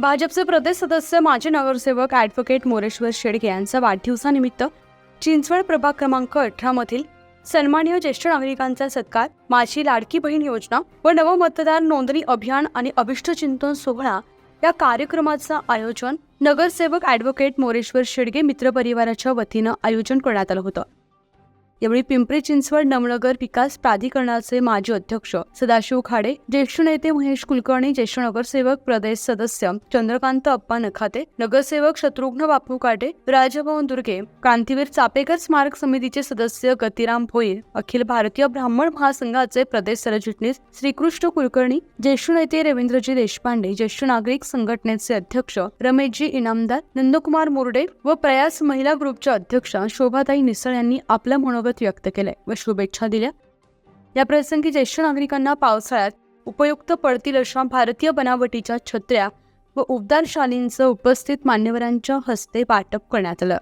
भाजपचे प्रदेश सदस्य माजी नगरसेवक ॲडव्होकेट मोरेश्वर शेडगे यांचा वाढदिवसानिमित्त चिंचवड प्रभाग क्रमांक अठरामधील सन्माननीय ज्येष्ठ नागरिकांचा सत्कार माझी लाडकी बहीण योजना व नवमतदार नोंदणी अभियान आणि अभिष्ट चिंतन सोहळा या कार्यक्रमाचं आयोजन नगरसेवक ॲडव्होकेट मोरेश्वर शेडगे मित्रपरिवाराच्या वतीनं आयोजन करण्यात आलं होतं. यावेळी पिंपरी चिंचवड नवनगर विकास प्राधिकरणाचे माजी अध्यक्ष सदाशिव खाडे ज्येष्ठ नेते महेश कुलकर्णी ज्येष्ठ नगरसेवक प्रदेश सदस्य चंद्रकांत अप्पा नखाते नगरसेवक शत्रुघ्न बापू काटे राजभवन दुर्गे क्रांतीवीर चापेकर स्मारक समितीचे सदस्य गतिराम भोईर अखिल भारतीय ब्राह्मण महासंघाचे प्रदेश सरचिटणीस श्रीकृष्ण कुलकर्णी ज्येष्ठ नेते रवींद्रजी देशपांडे ज्येष्ठ नागरिक संघटनेचे अध्यक्ष रमेशजी इनामदार नंदकुमार मोर्डे व प्रयास महिला ग्रुपच्या अध्यक्षा शोभाताई निसळ यांनी आपलं मनोगत व्यक्त केलंय. व शुभेच्छा दिल्या. या प्रसंगी ज्येष्ठ नागरिकांना पावसाळ्यात उपयुक्त पडतील अशा भारतीय बनावटीच्या छत्र्या व उबदार शालींचं उपस्थित मान्यवरांच्या हस्ते वाटप करण्यात आलं.